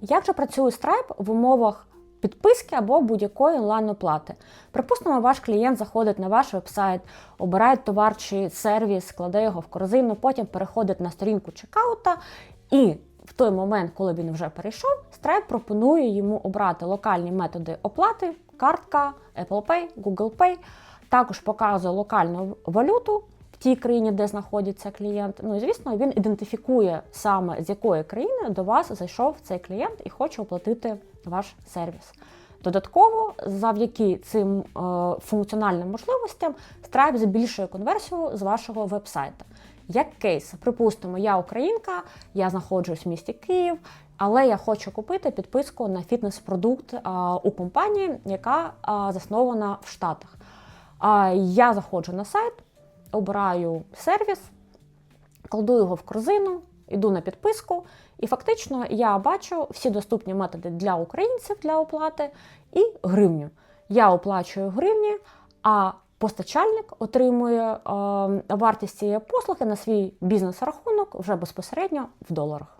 Як же працює Stripe в умовах підписки або будь-якої онлайн-оплати? Припустимо, ваш клієнт заходить на ваш вебсайт, обирає товар чи сервіс, кладе його в корзину, потім переходить на сторінку чекаута і в той момент, коли він вже перейшов, Stripe пропонує йому обрати локальні методи оплати, картка, Apple Pay, Google Pay. Також показує локальну валюту тій країні, де знаходиться клієнт. Ну і звісно, він ідентифікує саме з якої країни до вас зайшов цей клієнт і хоче оплатити ваш сервіс. Додатково, завдяки цим е, функціональним можливостям, Stripe збільшує конверсію з вашого вебсайта. Як кейс, припустимо, я українка, я знаходжусь в місті Київ, але я хочу купити підписку на фітнес-продукт а, у компанії, яка а, заснована в Штатах. А, я заходжу на сайт, обираю сервіс, кладу його в корзину, йду на підписку, і фактично я бачу всі доступні методи для українців для оплати і гривню. Я оплачую гривні, а постачальник отримує е, вартість цієї послуги на свій бізнес-рахунок вже безпосередньо в доларах.